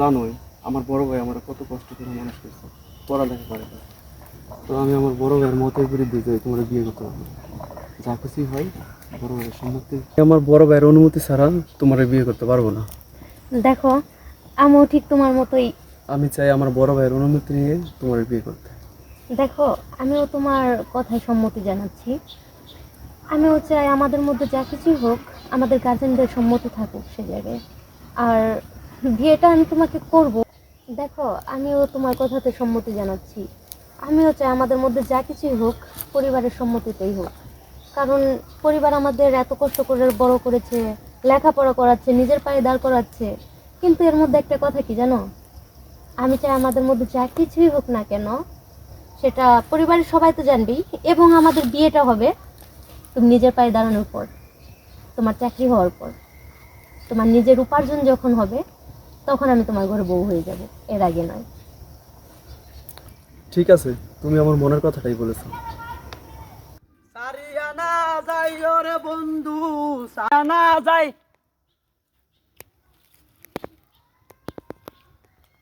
জানোই আমার বড় ভাই আমার কত কষ্ট করে মানুষ করছে পড়ালেখা করে তো আমি আমার বড় ভাইয়ের মতের বিরুদ্ধে যাই তোমার বিয়ে করতে পারব যা খুশি হয় বড় ভাইয়ের সম্মতি আমার বড় ভাইয়ের অনুমতি ছাড়া তোমার বিয়ে করতে পারব না। দেখো আমিও ঠিক তোমার মতোই। আমি চাই আমার বড় ভাইয়ের অনুমতি নিয়ে তোমার বিয়ে করতে। দেখো আমিও তোমার কথায় সম্মতি জানাচ্ছি। আমিও চাই আমাদের মধ্যে যা কিছুই হোক আমাদের গার্জেনদের সম্মতি থাকুক সে জায়গায়। আর বিয়েটা আমি তোমাকে করব। দেখো, আমিও তোমার কথাতে সম্মতি জানাচ্ছি। আমিও চাই আমাদের মধ্যে যা কিছুই হোক, পরিবারের সম্মতিতেই হোক। কারণ পরিবার আমাদের এত কষ্ট করে বড় করেছে, লেখাপড়া করাচ্ছে, নিজের পায়ে দাঁড় করাচ্ছে। কিন্তু এর মধ্যে একটা কথা কি জানো? আমি চাই আমাদের মধ্যে যা কিছুই হোক না কেন, সেটা পরিবারের সবাই তো জানবি এবং আমাদের বিয়েটা হবে তুমি নিজের পায়ে দাঁড়ানোর পর, তোমার চাকরি হওয়ার পর। তোমার নিজের উপার্জন যখন হবে তখন আমি তোমার ঘরে বউ হয়ে যাব। এর আগে নয়। ঠিক আছে তুমি আমার মনের কথাটাই বলেছ। সারিয়ানা যাই রে বন্ধু সানা যাই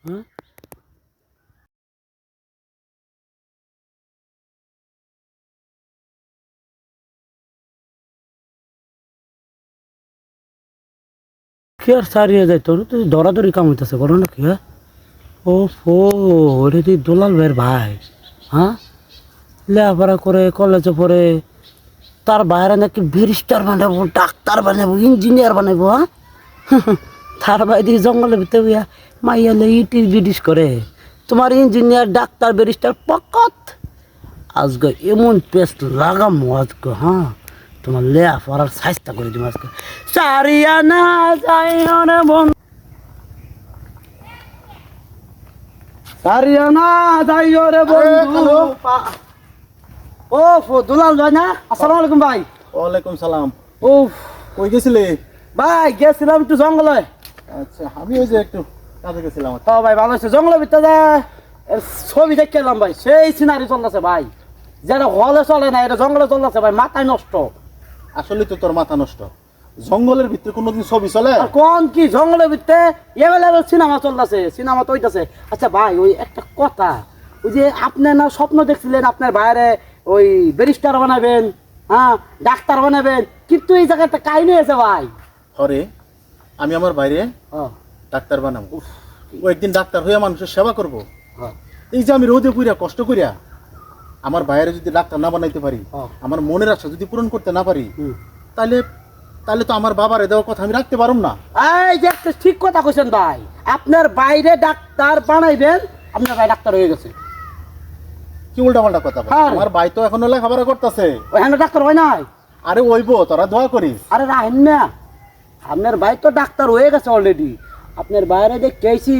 হ্যাঁ? কি আর সারিয়ে যায়, তোর তুই দরাদরি কাম হইতেছে, বলো না কি হ্যাঁ? ও ফো ওরে তুই দোলাল ভাইয়ের ভাই হ্যাঁ? লেখাপড়া করে কলেজে পড়ে, তার বাইরে নাকি ব্যারিস্টার বানাবো, ডাক্তার বানাবো ইঞ্জিনিয়ার বানাবো হ্যাঁ? তার বাইরে জঙ্গলের ভিতরে হইয়া মাইয়ালে ইটিস বিটিস করে, তোমার ইঞ্জিনিয়ার ডাক্তার ব্যারিস্টার পকত! আজকে এমন পেস্ট লাগামো আজকে হ্যাঁ? তোমার লেয়া পড়ার সাইজটা করে আজকে। সারিয়ানা যাই রে বন্ধু। সারিয়ানা যাই রে বন্ধু। ও দুলাল ভাই না? আসসালামু আলাইকুম ভাই। ওয়ালাইকুম সালাম। ও কই গেছিলে? ভাই গেছিলাম একটু জঙ্গলে। আচ্ছা আমি ওই যে একটু কাজে গেছিলাম। ও ভাই ভালো আছে? জঙ্গলের ভিতরে ছবি দেখে এলাম ভাই। সেই সিনারি চলতেছে ভাই। যেটা হলে চলে না এটা জঙ্গলে চলতেছে ভাই। মাথায় নষ্ট। আসলে তো তোর মাথা নষ্ট। জঙ্গলের ভিতরে কোনোদিন ছবি চলে? কোন কি জঙ্গলের ভিতরে? এভেলেবেল সিনেমা চলতেছে সিনেমা তো হইতাছে আচ্ছা ভাই ওই একটা কথা ওই যে আপনি না স্বপ্ন দেখছিলেন আপনার বাইরে ওই ব্যারিস্টার বানাবেন হ্যাঁ ডাক্তার বানাবেন কিন্তু এই জায়গায় একটা কাহিনী আছে ভাই। হরে আমি আমার বাইরে ডাক্তার বানাবো। একদিন ডাক্তার হয়ে মানুষের সেবা করব। ও, এই যে আমি রোদে পুইরা কষ্ট করিয়া আমার বাইরে যদি ডাক্তার না বানাইতে পারি ও, আমার মনের আশা যদি পূরণ করতে না পারি। তাহলে তাহলে তো আমার বাবার দেওয়ার কথা আমি রাখতে পারুম না। এই যে ঠিক কথা কইছেন ভাই আপনার বাইরে ডাক্তার বানাইবেন আপনার ভাই ডাক্তার হয়ে গেছে। কি উল্টা পাল্টা কথা হ্যাঁ। আমার ভাই তো এখন লেখাপড়া করতেছে। ওখানে ডাক্তার হয় নাই? আরে ওইবো তোরা দোয়া করিস। আরে রাহেন না। আপনার ভাই তো ডাক্তার হয়ে গেছে অলরেডি আপনার বাইরে যে কেছি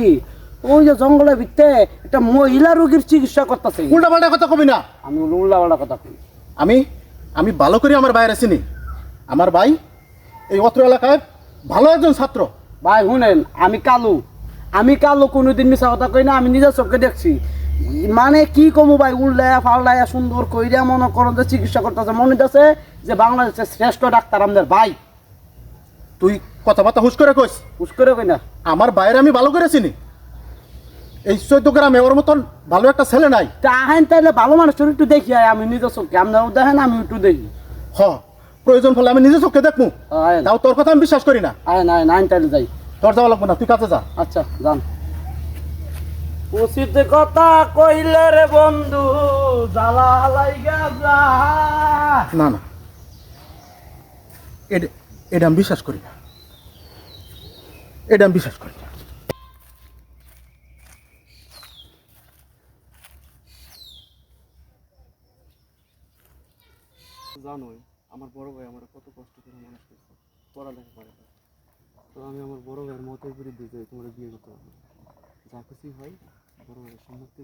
ওই যে জঙ্গলের ভিতরে একটা মহিলা রোগীর চিকিৎসা করতেছে। উল্টা পাল্টা কথা কবি না। আমি উল্লাওয়ালা কথা কই? আমি আমি ভালো করে আমার বাইরে চিনি। আমার ভাই এই অত্র এলাকায় ভালো একজন ছাত্র। ভাই শুনেন আমি কালু। আমি কালু কোনোদিন মিশা কথা কই না আমি নিজের চোখে দেখছি। মানে কি কমু ভাই উল্লায়া ফাউলায়া সুন্দর কইরা মনে করেন যে চিকিৎসা করতেছে। মনে হইতেছে যে বাংলাদেশের শ্রেষ্ঠ ডাক্তার আমাদের ভাই। তুই কথাবার্তা হুশ করে কইস। হুশ করে কই না? আমার বাইরে আমি ভালো করে চিনি। এই চৈদ্দ গ্রামে ওর মতন ভালো একটা ছেলে নাই। তা আহেন তাইলে ভালো মানুষের একটু দেখি আয়, আমি নিজের চোখে আপনারাও দেখেন আমি একটু দেখি। হ প্রয়োজন ফলে আমি নিজে চোখে দেখব আয়েন তাও তোর কথা আমি বিশ্বাস করি না। আয়েন আয়েন আইন তাইলে যাই। তোর যাওয়া লাগবে না তুই কাছে যা। আচ্ছা যান। উচিত কথা কইলে রে বন্ধু জ্বালা লাইগা যা। না না। এটা এটা আমি বিশ্বাস করি না। এটা আমি বিশ্বাস করি না। জানোই, আমার বড় ভাই আমার কত কষ্ট করে মানুষ করছে। পড়ালেখা করে তো আমি আমার বড় ভাইয়ের মতের বিরুদ্ধে যাই তোমার বিয়ে করতে না। যা খুশি হয়, বড় ভাইয়ের সম্মতি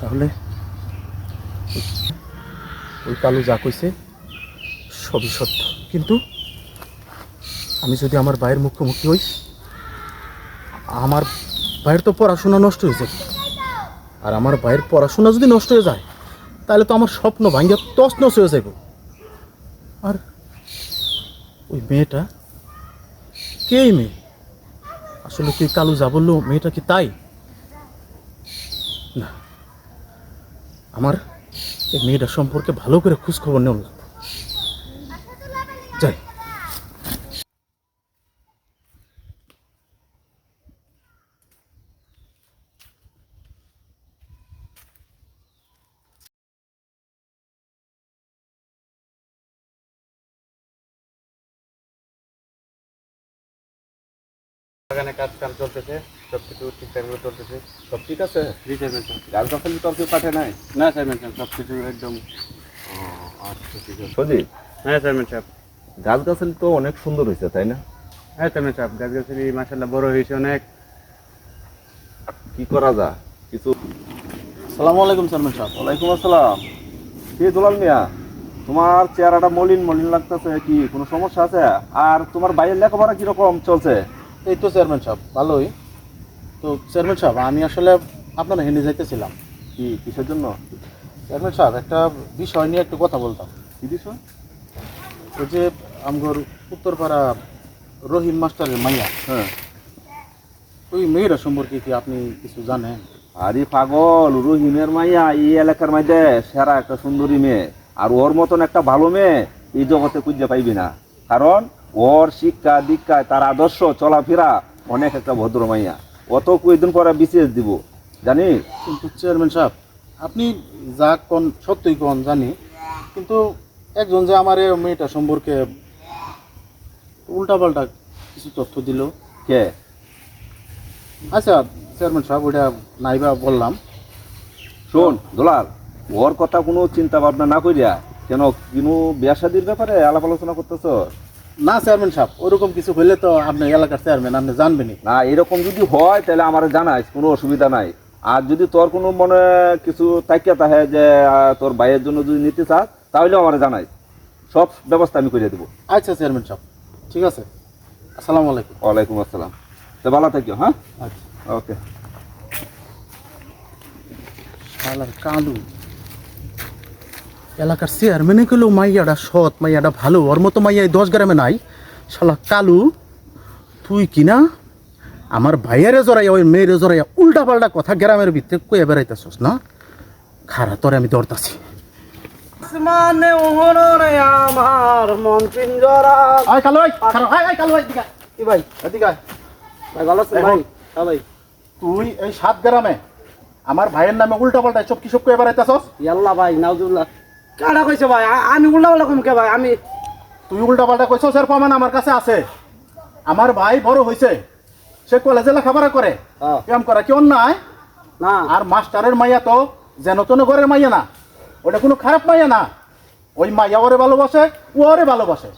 তাহলে ওই কালু যা কইছে, সবই সত্য। কিন্তু আমি যদি আমার ভাইয়ের মুখোমুখি হই, আমার ভাইয়ের তো পড়াশোনা নষ্ট হয়ে যায় আর আমার ভাইয়ের পড়াশোনা যদি নষ্ট হয়ে যায়, তাহলে তো আমার স্বপ্ন ভাঙ্গা তস নস হয়ে যাবে আর ওই মেয়েটা কে এই মেয়ে? আসলে কি কালু যা বলল, মেয়েটা কি তাই? না। আমার এই মেয়েটা সম্পর্কে ভালো করে খোঁজ খবর নেওয়া লাগবে। যাই বাগানে কাজ কাম চলতেছে সব কিছু ঠিকঠাক চলতেছে। সব ঠিক আছে? জি গাছ গাছালি তো কেউ কাটে নাই? না সাহেব সব কিছু একদম। আচ্ছা ঠিক আছে। সজিব? হ্যাঁ গাছ গাছালি তো অনেক সুন্দর হয়েছে তাই না? হ্যাঁ গাছ গাছালি মাসাল্লাহ বড় হয়েছে অনেক। কি করা যা কিছু সালামু আলাইকুম ওয়ালাইকুম আসসালাম। কি দুলাল মিয়া? তোমার চেহারাটা মলিন মলিন লাগতেছে কি? কোনো সমস্যা আছে? আর তোমার বাইরের লেখাপড়া কীরকম চলছে? এই তো চেয়ারম্যান সাহেব ভালোই। তো চেয়ারম্যান সাহেব আমি আসলে আপনার হেনে যাইতেছিলাম। কি কিসের জন্য? চেয়ারম্যান সাহেব একটা বিষয় নিয়ে একটু কথা বলতাম। কি বিষয়? ওই যে আমগর উত্তরপাড়া রহিম মাস্টারের মাইয়া। হ্যাঁ। ওই মেয়েরা সম্পর্কে কি আপনি কিছু জানেন? আরে পাগল রহিমের মাইয়া এই এলাকার মধ্যে সেরা একটা সুন্দরী মেয়ে। আর ওর মতন একটা ভালো মেয়ে এই জগতে খুঁজে পাইবি না। কারণ ওর শিক্ষা দীক্ষায় তার আদর্শ চলাফেরা অনেক একটা ভদ্র মাইয়া। অত কয়েকদিন পরে বিশেষ দিব জানিস কিন্তু চেয়ারম্যান সাহেব আপনি যা কোন সত্যই কোন জানি। কিন্তু একজন যে আমার এই মেয়েটা সম্পর্কে উল্টাপাল্টা কিছু তথ্য দিল। কে? আচ্ছা চেয়ারম্যান সাহেব ওটা নাইবা বললাম। শোন দোলাল ওর কথা কোনো চিন্তা ভাবনা না করিয়া কেন কোনো বিয়াসাদির ব্যাপারে আলাপ আলোচনা করতেছ? না চেয়ারম্যান সাহেব ওরকম কিছু হইলে তো আপনি এলাকার চেয়ারম্যান আপনি জানবেনই। না এরকম যদি হয় তাহলে আমার জানাই কোনো অসুবিধা নাই। আর যদি তোর কোনো মনে কিছু তাকিয়া থাকে যে তোর ভাইয়ের জন্য যদি নিতে চাস তাহলেও আমার জানাই সব ব্যবস্থা আমি করে দেবো। আচ্ছা চেয়ারম্যান সাহেব ঠিক আছে। আসসালামু আলাইকুম। ওয়ালাইকুম আসসালাম। তো ভালো থাকিও হ্যাঁ? আচ্ছা। ওকে। শালার কালু এলাকার চেয়ারম্যানে গেল মাইয়াটা সৎ মাইয়াটা ভালো ওর মতো মাইয়া এই দশ গ্রামে নাই। শালা কালু তুই কিনা আমার ভাইয়ারে জড়াইয়া ওই মেয়েরে জড়াইয়া উল্টা পাল্টা কথা গ্রামের ভিতরে কয়ে বেড়াইতেছস না? খারা তোরে আমি দৌড়তাছি আসমানে ওহরে আমার মন পিঞ্জরা আয় কালু আয় খারা আয় আয় কালু এদিকে আয়। ভাই এদিকে। ভাই ভালো আছেন ভাই? হ্যাঁ ভাই। তুই এই সাত গ্রামে আমার ভাইয়ের নামে উল্টা পাল্টা সব কি সব কয়ে বেড়াইতেছস? ইয়াল্লা ভাই নাউজুল্লাহ কাটা কইছে ভাই? আমি উল্টা উল্টা কমকে ভাই? আমি তুই উল্টা পাল্টা কইছস এর প্রমাণ আমার কাছে আছে। আমার ভাই বড় হয়েছে সে কলেজে লেখাপড়া করে। হ্যাঁ। প্রেম করা কি অন্যায়? না। আর মাস্টারের মাইয়া তো যেন তেন ঘরের মাইয়া না ওটা কোনো খারাপ মাইয়া না। ওই মাইয়া ওরে ভালোবাসে ও ওরে ভালোবাসে।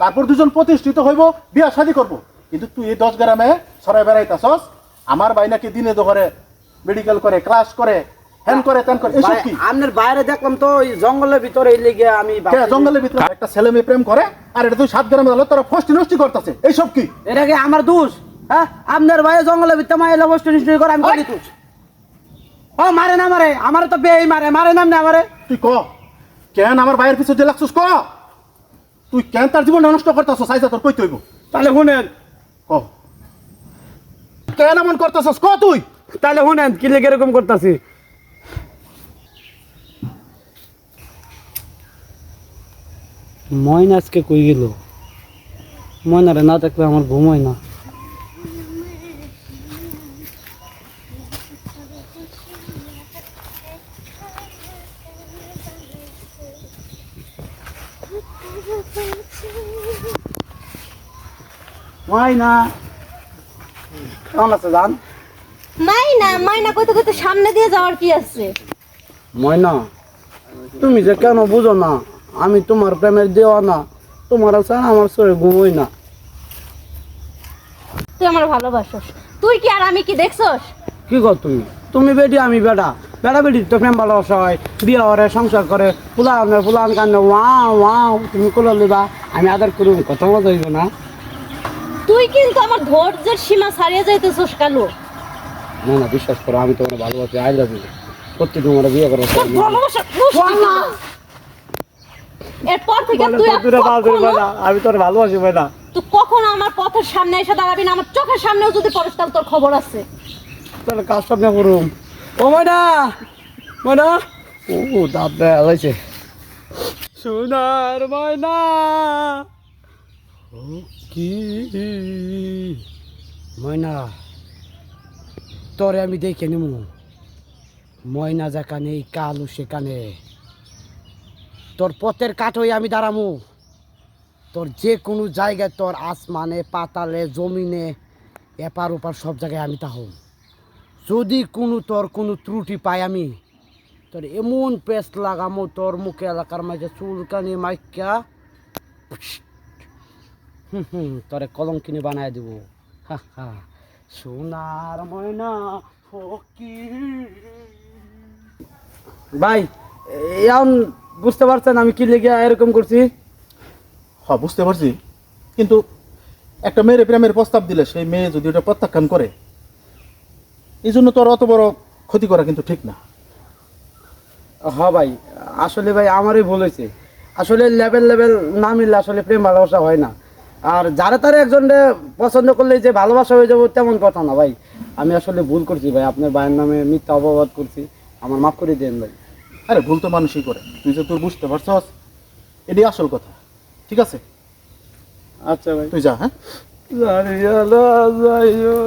তারপর দুজন প্রতিষ্ঠিত হইব বিয়া শাদি করব। কিন্তু তুই এই দশ গ্রামে সরাই বেড়াইতাছস আমার ভাই নাকি দিনে দোহরে মেডিকেল করে ক্লাস করে হ্যান করে তেন করে। এসব কি? আপনার বাইরে দেখলাম তো ওই জঙ্গলের ভিতরে এই লেগে আমি কে জঙ্গলের ভিতরে? একটা ছেলে মেয়ে প্রেম করে আর এটা তুই সাত গ্রামে হলো তারা ফষ্টি নষ্টি করতেছে। এইসব কি? এটা কি আমার দোষ? হ্যাঁ? আপনার ভাই জঙ্গলের ভিতরে মাইলা বস্তু নিশ্চয় করে আমি করি দোষ। ও মারে না মারে। আমার তো বেই মারে মারে নাম না মারে তুই ক? কেন আমার লাগছিস ক? তুই কেন তার জীবন নষ্ট করতেছ সাইজা তোর তাহলে শুনেন। ক? কেন এমন করতেছস? ক তুই? তাহলে শুনেন কি লেগে এরকম করতেছি? ময়না আজকে কই গেল? ময়নারে না দেখলে আমার ঘুম হয় না। কেমন আছে জান? মাইনা মাইনা সামনে দিয়ে যাওয়ার কি আছে? ময়না তুমি যে কেন বুঝো না? আমি তোমার প্রেমের দেওয়া না। তোমার আছে আমার শরীর ঘুমোই না। তুই আমার ভালোবাসস। তুই কি আর আমি কি দেখছস? কি কর তুমি? তুমি বেটি আমি বেটা। বেটা বেটি তো প্রেম ভালোবাসা হয়। বিয়ে করে সংসার করে। ফুলান ফুলান কান্দে ওয়াও ওয়াও। তুমি কোলো লিবা আমি আদর করুন কত মজা হইব না। তুই কিন্তু আমার ধৈর্যের সীমা ছাড়িয়ে যাইতেছস কালু। না না বিশ্বাস করো আমি তোমার ভালোবাসি আই লাভ ইউ সত্যি তোমার বিয়ে তোর ভালোবাসা এরপর থেকে তুই আমি তোর ভালোবাসি ভাই না তুই কখনো আমার পথের সামনে এসে দাঁড়াবি না আমার চোখের সামনেও যদি পড়িস তাহলে তোর খবর আছে। তাহলে কাজ সামনে করুম ও ময়না ময়না ও দাঁত দেয়া হয়েছে। সোনার ময়না ও কি ময়না? তোরে আমি দেখে নিমু। ময়না যেখানে এই কালু সেখানে। তোর পথের কাঠ হয়ে আমি দাঁড়ামু। তোর যে কোনো জায়গায় তোর আসমানে, পাতালে, জমিনে, এপার ওপার সব জায়গায় আমি তাহম যদি কোনো তোর কোনো ত্রুটি পাই আমি, তোর এমন পেস্ট লাগামো তোর মুখে এলাকার মাঝে চুলকানি, মাইকা হুম হুম, তোরে কলঙ্কিনি বানায় দিব। হা হা, সোনার ময়না ফকির। ভাই এখন বুঝতে পারছেন আমি কি লেগে এরকম করছি? হ্যাঁ বুঝতে পারছি। কিন্তু একটা মেয়ের প্রেমের প্রস্তাব দিলে সেই মেয়ে যদি ওটা প্রত্যাখ্যান করে এই জন্য তোর অত বড় ক্ষতি করা কিন্তু ঠিক না। হ্যাঁ ভাই আসলে ভাই আমারই ভুল হয়েছে। আসলে লেভেল লেভেল না মিললে আসলে প্রেম ভালোবাসা হয় না। আর যারা তারা একজন পছন্দ করলে যে ভালোবাসা হয়ে যাব তেমন কথা না ভাই। আমি আসলে ভুল করছি ভাই আপনার ভাইয়ের নামে মিথ্যা অপবাদ করছি। আমার মাফ করে দেন ভাই। আরে ভুল তো মানুষই করে। তুই যে তোর বুঝতে পারছস এটি আসল কথা। ঠিক আছে? আচ্ছা ভাই। তুই যা হ্যাঁ? যাই যাইও